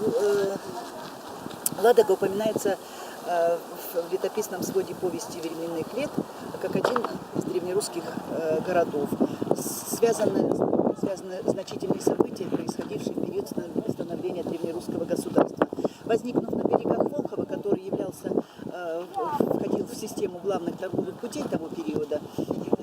э, Ладога упоминается э, в летописном своде повести временных лет как один из древнерусских э, городов. С- Связаны, значительные события, происходившие в период станов- становления древнерусского государства. Возникнув на берегах Волхова, который являлся, входил в систему главных торговых путей того периода,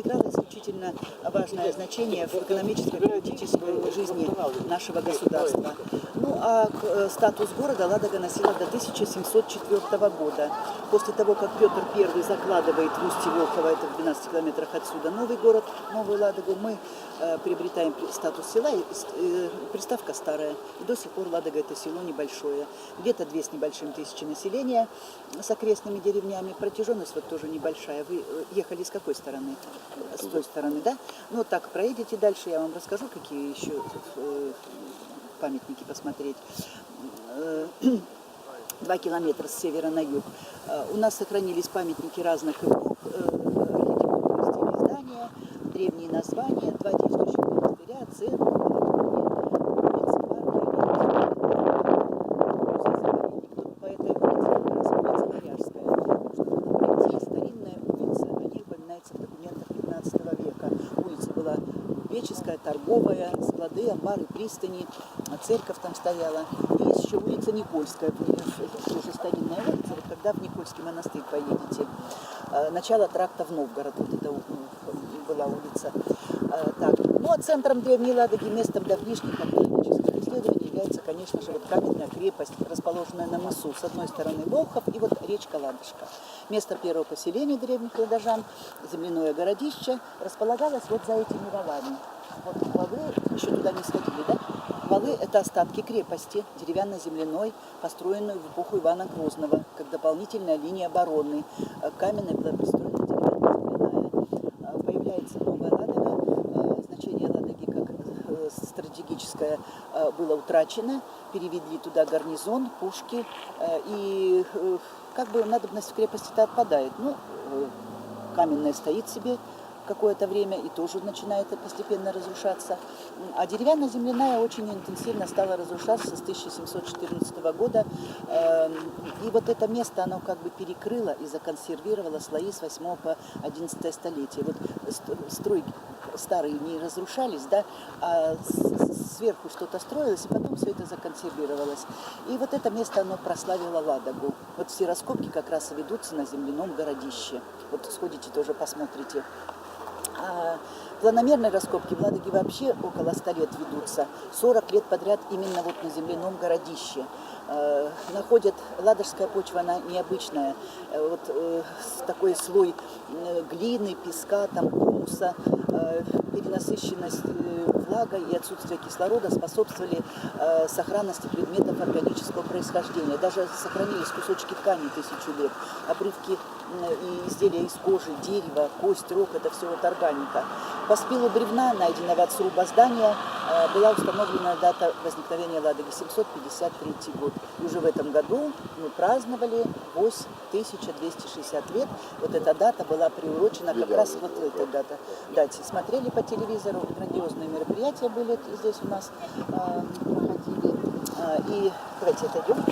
играл исключительно важное значение в экономической и политической жизни нашего государства. Ну а э, статус города Ладога носила до 1704 года. После того, как Петр I закладывает в устье Волхова, это в 12 километрах отсюда, новый город, новую Ладогу, мы э, приобретаем при- статус села, и, э, приставка старая. И до сих пор Ладога это село небольшое. Где-то две с небольшим тысячи населения с окрестными деревнями. Протяженность вот тоже небольшая. Вы ехали с какой стороны? С той стороны, да? Ну так проедете дальше, я вам расскажу, какие еще э, памятники посмотреть. Э, Два километра с севера на юг. Э, У нас сохранились памятники разных эпох, здания, древние названия, два действующих монастыря, церковь, по этой улице как раз улица Варяжская. Можно пройти, старинная улица, о ней упоминается в документах 15 века. Улица была купеческая, торговая, склады, амбары, пристани, а церковь там стояла. Есть еще улица Никольская, тоже старинная улица, вот когда в Никольский монастырь поедете. Э, Начало тракта в Новгород, вот это была улица. Э, Так. Ну а центром Древней Ладоги, местом давнишних является, конечно же, вот каменная крепость, расположенная на мысу. С одной стороны Волхов и вот речка Ладожка. Место первого поселения древних ладожан, земляное городище, располагалось вот за этими валами. Вот валы, еще туда не сходили, да? Валы – это остатки крепости, деревянно-земляной, построенной в эпоху Ивана Грозного, как дополнительная линия обороны. Каменная была пристроена деревянно-земляная. Появляется новая Ладога. Э, Значение Ладоги как э, стратегическое э, было утрачено. Перевели туда гарнизон, пушки. э, И э, как бы надобность в крепости-то отпадает. Ну, каменная стоит себе какое-то время и тоже начинает постепенно разрушаться. А деревянно-земляная очень интенсивно стала разрушаться с 1714 года. Эм, И вот это место, оно как бы перекрыло и законсервировало слои с 8 по 11 столетие. Вот ст- стройки старые не разрушались, да, а сверху что-то строилось, и потом все это законсервировалось. И вот это место, оно прославило Ладогу. Вот все раскопки как раз ведутся на земляном городище. Вот сходите тоже посмотрите. А планомерные раскопки в Ладоге вообще около 100 лет ведутся. 40 лет подряд именно вот на земляном городище. Э, находят, ладожская почва, она необычная. Э, вот э, такой слой э, глины, песка, там, гумуса, перенасыщенность э, влагой и отсутствие кислорода способствовали э, сохранности предметов органического происхождения. Даже сохранились кусочки ткани тысячу лет, обрывки и изделия из кожи, дерева, кость, рог, это все вот органика. По спилу бревна, найденного от сруба здания, э, была установлена дата возникновения Ладоги 753 год. И уже в этом году мы праздновали 8260 лет. Вот эта дата была приурочена как раз вот этой дата, дате. Смотрели по телевизору, грандиозные мероприятия были здесь у нас, э, проходили. Э, И давайте отойдем.